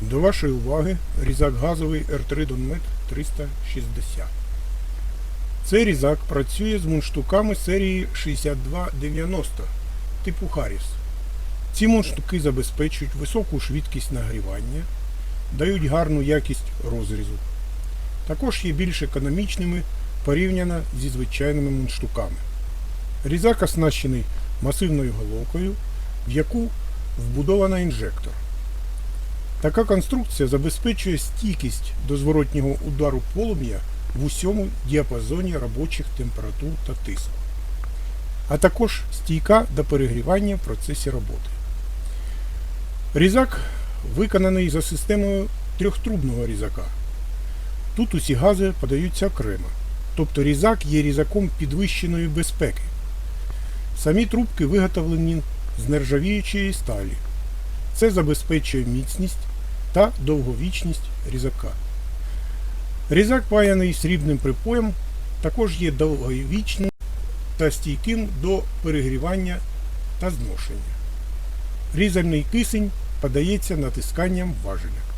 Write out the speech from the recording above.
До вашої уваги різак газовий R3 Donmet 360. Цей різак працює з мундштуками серії 6290 типу Харріс. Ці мундштуки забезпечують високу швидкість нагрівання, дають гарну якість розрізу. Також є більш економічними порівняно зі звичайними мундштуками. Різак оснащений масивною головкою, в яку вбудовано інжектор. Така конструкція забезпечує стійкість до зворотнього удару полум'я в усьому діапазоні робочих температур та тиску, а також стійка до перегрівання в процесі роботи. Різак виконаний за системою трьохтрубного різака. Тут усі гази подаються окремо, тобто різак є різаком підвищеної безпеки. Самі трубки виготовлені з нержавіючої сталі. Це забезпечує міцність та довговічність різака. Різак паяний срібним припоєм також є довговічним та стійким до перегрівання та зношення. Різальний кисень подається натисканням важеля.